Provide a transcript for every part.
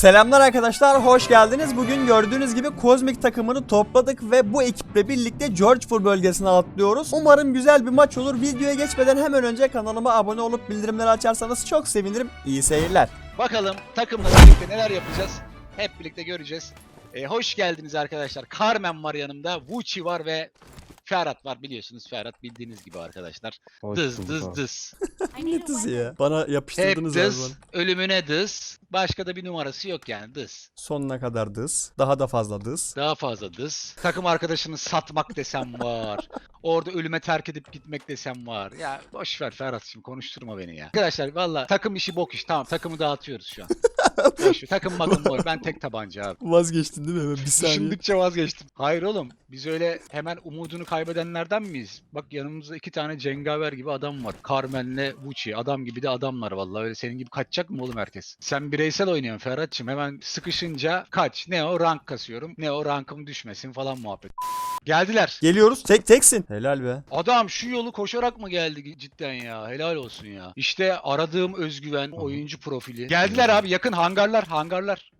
Selamlar arkadaşlar, hoş geldiniz. Bugün gördüğünüz gibi Kozmik takımını topladık ve bu ekiple birlikte Georgepur bölgesine atlıyoruz. Umarım güzel bir maç olur. Videoya geçmeden hemen önce kanalıma abone olup bildirimleri açarsanız çok sevinirim. İyi seyirler. Bakalım takımla birlikte neler yapacağız? Hep birlikte göreceğiz. Ee, hoş geldiniz arkadaşlar. Carmen var yanımda, Vucci var ve Ferhat var biliyorsunuz. Ferhat bildiğiniz gibi arkadaşlar. Dız dız dız. Ne dizi ya? Bana Hep yapıştırdınız abi dız, bana. ölümüne dız. Başka da bir numarası yok yani dız. Sonuna kadar dız. Daha da fazla dız. Daha fazla dız. Takım arkadaşını satmak desem var. Orada ölüme terk edip gitmek desem var. Ya boş ver Ferhat şimdi konuşturma beni ya. Arkadaşlar valla takım işi bok iş. Tamam takımı dağıtıyoruz şu an. boş ver. Takım bakım boy. Ben tek tabanca abi. Vazgeçtin değil mi? Hemen bir saniye. Düşündükçe vazgeçtim. Hayır oğlum biz öyle hemen umudunu kaybedenlerden miyiz? Bak yanımızda iki tane cengaver gibi adam var. Carmen'le Vucci. Adam gibi de adamlar vallahi öyle senin gibi kaçacak mı oğlum herkes? Sen bireysel oynuyorsun Ferhat'cığım. Hemen sıkışınca kaç. Ne o rank kasıyorum. Ne o rankım düşmesin falan muhabbet. Geldiler. Geliyoruz. Tek teksin. Helal be. Adam şu yolu koşarak mı geldi cidden ya? Helal olsun ya. İşte aradığım özgüven, oyuncu profili. Geldiler abi yakın hangarlar, hangarlar.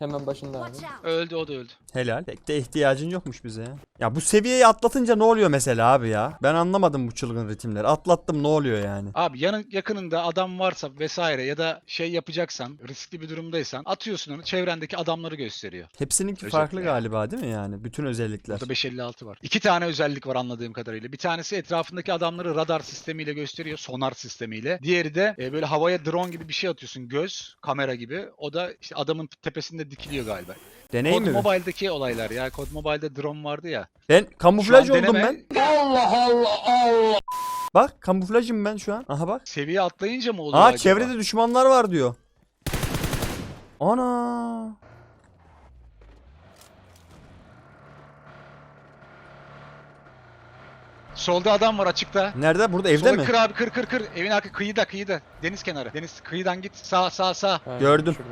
Hemen başında abi. Öldü o da öldü. Helal. Pek de ihtiyacın yokmuş bize ya. Ya bu seviyeyi atlatınca ne oluyor mesela abi ya? Ben anlamadım bu çılgın ritimleri. Atlattım ne oluyor yani? Abi yanın yakınında adam varsa vesaire ya da şey yapacaksan, riskli bir durumdaysan atıyorsun onu çevrendeki adamları gösteriyor. Hepsininki Özellikle farklı yani. galiba değil mi yani? Bütün özellikler. Burada 556 var. İki tane özellik var anladığım kadarıyla. Bir tanesi etrafındaki adamları radar sistemiyle gösteriyor, sonar sistemiyle. Diğeri de e, böyle havaya drone gibi bir şey atıyorsun, göz, kamera gibi. O da işte adamın tepesinde dikiliyor galiba. Deney Code mi? Mobile'daki olaylar ya. Code Mobile'de drone vardı ya. Ben kamuflaj oldum deneme- ben. Bak kamuflajım ben şu an. Aha bak. Seviye atlayınca mı oluyor Aa acaba? çevrede düşmanlar var diyor. Ana. Solda adam var açıkta. Nerede? Burada evde Sola mi? kır abi kır kır kır. Evin arka kıyıda kıyıda. Deniz kenarı. Deniz kıyıdan git. Sağ sağ sağ. Ha, Gördüm. şurada.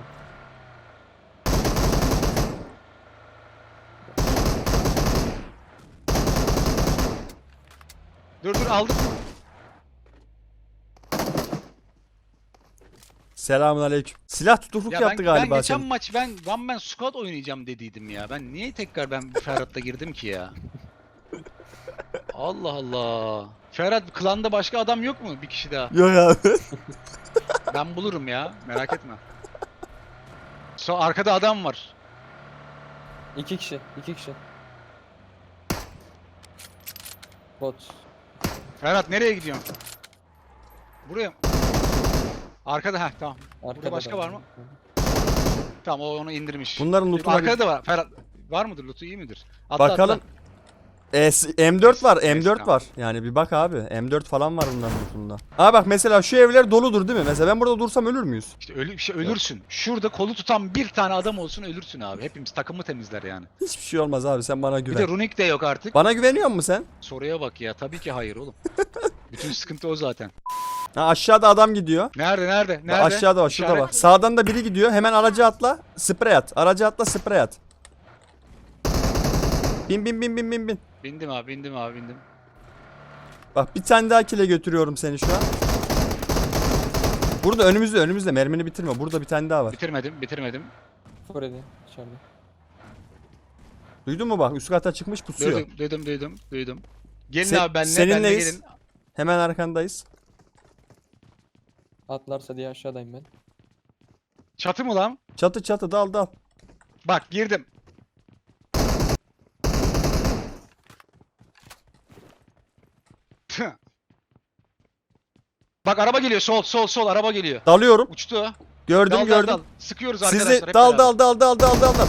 Dur dur aldım. Selamun aleyküm. Silah tutukluk Ya yaptı ben, galiba ben geçen senin. maç ben One Man Squad oynayacağım dediydim ya. Ben niye tekrar ben Ferhat'la girdim ki ya? Allah Allah. Ferhat klanda başka adam yok mu? Bir kişi daha. Yok abi. Ben bulurum ya. Merak etme. So arkada adam var. İki kişi, iki kişi. Bot. Ferhat nereye gidiyorsun? Buraya mı? Arkada ha tamam. Arkada başka da var mı? Tamam o onu indirmiş. Bunların lootuna Arkada da var. Ferhat var mıdır? Lootu iyi midir? Atla, Bakalım. atla. E, s- M4 var, Neyse, M4 tamam. var. Yani bir bak abi. M4 falan var bunların lootunda. Aa bak mesela şu evler doludur değil mi? Mesela ben burada dursam ölür müyüz? İşte ölü, şey ölürsün. Şurada kolu tutan bir tane adam olsun ölürsün abi. Hepimiz takımı temizler yani. Hiçbir şey olmaz abi sen bana Bir de güven. runik de yok artık. Bana güveniyor musun sen? Soruya bak ya. Tabii ki hayır oğlum. Bütün sıkıntı o zaten. Ha, aşağıda adam gidiyor. Nerede nerede? Bak Nerede? aşağıda var şurada İşaret. bak. Sağdan da biri gidiyor. Hemen araca atla. Sprey at. Araca atla sprey at. Bin bin bin bin bin bin. Bindim abi bindim abi bindim. Bak bir tane daha kile götürüyorum seni şu an. Burada önümüzde önümüzde mermini bitirme. Burada bir tane daha var. Bitirmedim bitirmedim. Freddy içeride. Duydun mu bak üst kata çıkmış pusuyor. Duydum duydum duydum duydum. Gelin Sen- abi benle seninleyiz. benle gelin. Hemen arkandayız. Atlarsa diye aşağıdayım ben. Çatı mı lan? Çatı çatı dal dal. Bak girdim. Bak araba geliyor sol sol sol araba geliyor. Dalıyorum. Uçtu. Gördüm Dal, dal, gördüm. dal. Sıkıyoruz arkadaşlar. Sizi hep dal dal dal dal dal dal dal.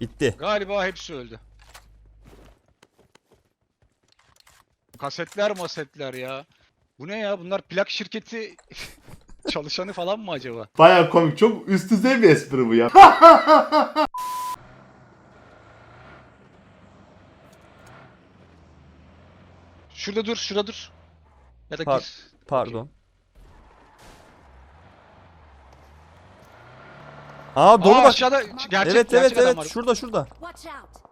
Bitti. Galiba hepsi öldü. Kasetler masetler ya. Bu ne ya? Bunlar plak şirketi çalışanı falan mı acaba? Baya komik. Çok üst düzey bir espri bu ya. Şurada dur, şurada dur. Ya da Par- gir. Pardon. Aa dolu Aa, bak. aşağıda gerçek, evet gerçek evet adam evet var. şurada şurada. Watch out!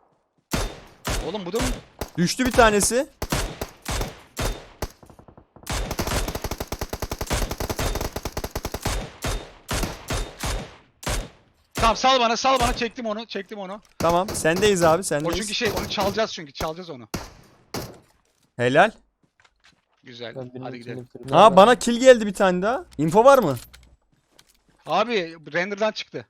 Oğlum bu da mı? Düştü bir tanesi. Tamam sal bana sal bana çektim onu çektim onu. Tamam sendeyiz abi O sendeyiz. çünkü şey onu çalacağız çünkü çalacağız onu. Helal. Güzel Ben benim hadi gidelim. bitirdim. Aa bana kill geldi bir tane daha. Info var mı? Abi render'dan çıktı.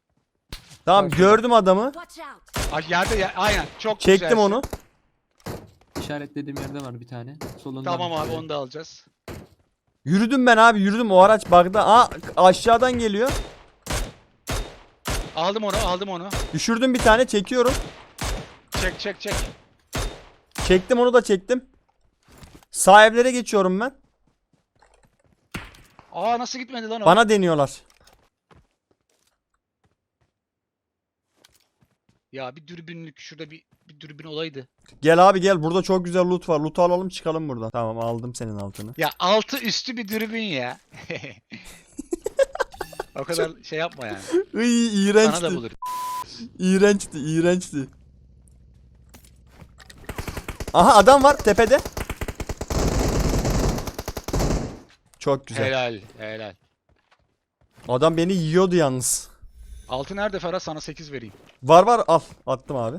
Tamam Bak. gördüm adamı. Watch out! Ay yerde ya, aynen çok Çektim güzelsin. onu. İşaretlediğim yerde var bir tane. Solunda. Tamam abi onu da alacağız. Yürüdüm ben abi yürüdüm o araç bug'da. Aa aşağıdan geliyor. Aldım onu aldım onu. Düşürdüm bir tane çekiyorum. Çek çek çek. Çektim onu da çektim. Sağ evlere geçiyorum ben. Aa nasıl gitmedi lan o? Bana deniyorlar. Ya bir dürbünlük şurada bir, bir dürbün olaydı. Gel abi gel burada çok güzel loot var. Loot alalım çıkalım buradan. Tamam aldım senin altını. Ya altı üstü bir dürbün ya. o kadar şey yapma yani. Iy Sana iğrençti. da bulur. İğrençti iğrençti. Aha adam var tepede. Çok güzel. Helal helal. Adam beni yiyordu yalnız. Altı nerede Ferhat sana 8 vereyim. Var var al. Attım abi.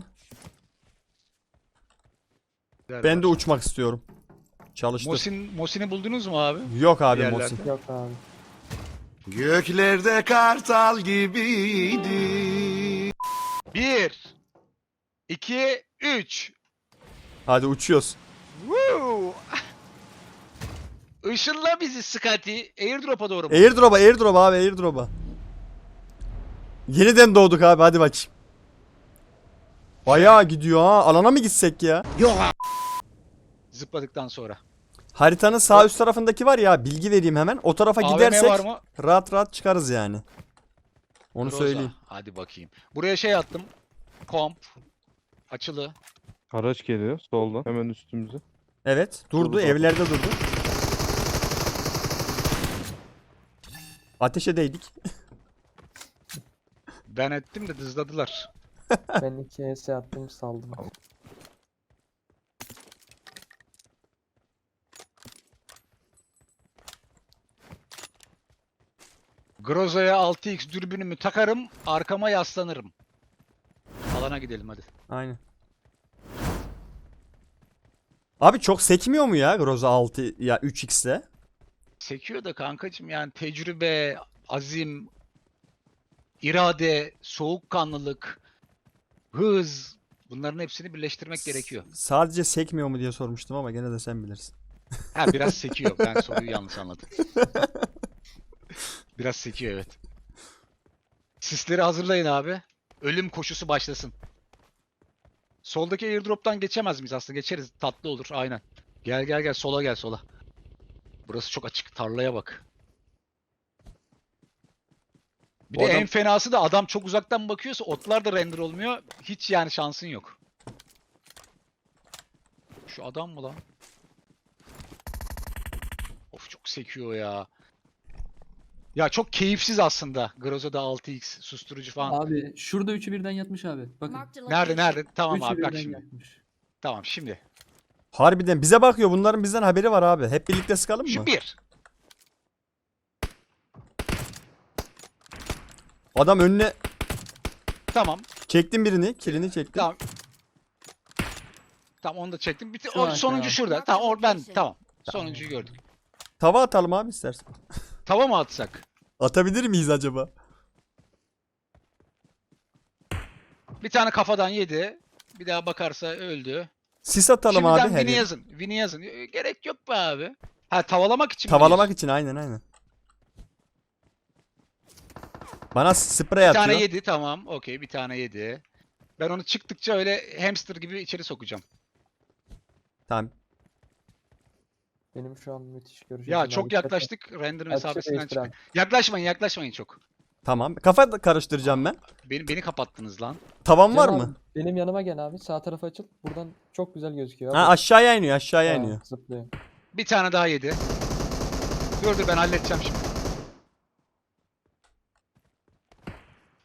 Ver, Ben ver. de uçmak istiyorum. Çalıştı. Mosin, Mosin'i buldunuz mu abi? Yok abi. Mosin. Yok abi. Göklerde kartal gibiydi. 1 2 3 Hadi uçuyoruz. Woo! Işınla bizi Scotty. Airdrop'a doğru mu? Airdrop'a airdrop'a abi airdrop'a. Yeniden doğduk abi hadi bakayım. Bayağı gidiyor ha. Alana mı gitsek ya? Zıpladıktan sonra. Haritanın sağ üst tarafındaki var ya bilgi vereyim hemen. O tarafa AVM gidersek var mı? rahat rahat çıkarız yani. Onu Groza. söyleyeyim. Hadi bakayım. Buraya şey attım. Komp. Açılı. Araç geliyor soldan hemen üstümüze. Evet durdu Durdu. evlerde durdu. Ateşe değdik. Ben ettim de dızladılar. Ben iki ES attım saldım. Groza'ya 6x dürbünümü takarım. Arkama yaslanırım. Alana gidelim hadi. Aynen. Abi çok sekmiyor mu ya Groza 6 ya 3x'te? Sekiyor da kankacım yani tecrübe, azim, irade, soğukkanlılık, hız bunların hepsini birleştirmek gerekiyor. Sadece sekmiyor mu diye sormuştum ama gene de sen bilirsin. Ha biraz sekiyor. Ben soruyu yanlış anladım. Biraz sekiyor evet. Sisleri hazırlayın abi. Ölüm koşusu başlasın. Soldaki airdrop'tan geçemez miyiz aslında? Geçeriz. Tatlı olur. Aynen. Gel gel gel. Sola gel sola. Burası çok açık. Tarlaya bak. Bir Bu de adam- en fenası da adam çok uzaktan bakıyorsa otlar da render olmuyor. Hiç yani şansın yok. Şu adam mı lan? Of çok sekiyor ya. Ya çok keyifsiz aslında. Groza'da 6x susturucu falan. Abi şurada üçü birden yatmış abi. Bakın. Nerede nerede? Tamam üçü abi bak birden şimdi. yatmış. Tamam şimdi. Harbiden bize bakıyor. Bunların bizden haberi var abi. Hep birlikte sıkalım mı? Şu bir. Adam önüne Tamam. çektim birini. Kilini çektim. Tamam. Tamam onu da çektim. Bir, Şu o, an, sonuncu an. şurada. Tamam or, ben tamam. Sonuncuyu gördük. Tava atalım abi istersen. Tava mı atsak? Atabilir miyiz acaba? Bir tane kafadan yedi. Bir daha bakarsa öldü. Sis atalım Şimdiden abi yere. yazın. Win'i yazın. Ee, Gerek yok be abi. Ha tavalamak için Tavalamak için aynen aynen. Bana sprey Bir atıyor. tane yedi tamam. Okey bir tane yedi. Ben onu çıktıkça öyle hamster gibi içeri sokacağım. Tamam. Benim şu an müthiş görüşüm. Ya çok yaklaştık. Render mesafesinden çıktık. Yaklaşmayın yaklaşmayın çok. Tamam. Kafa da karıştıracağım ben. Beni, beni kapattınız lan. Tavan var mı? Benim yanıma gel abi. Sağ tarafa açıl. Buradan çok güzel gözüküyor. Ha abi. aşağıya iniyor aşağıya Ha, iniyor. Zıplıyor. Bir tane daha yedi. Dur dur ben halledeceğim şimdi.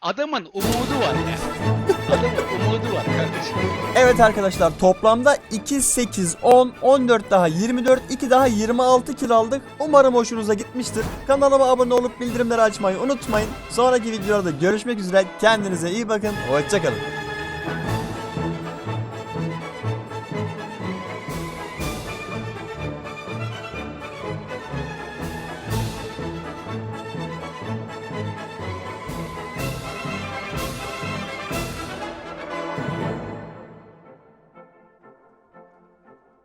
Adamın umudu var ya. Adamın umudu var kardeşim. Evet arkadaşlar toplamda 2, 8, 10, 14 daha 24, 2 daha 26 kill aldık. Umarım hoşunuza gitmiştir. Kanalıma abone olup bildirimleri açmayı unutmayın. Sonraki videolarda görüşmek üzere. Kendinize iyi bakın. Hoşçakalın.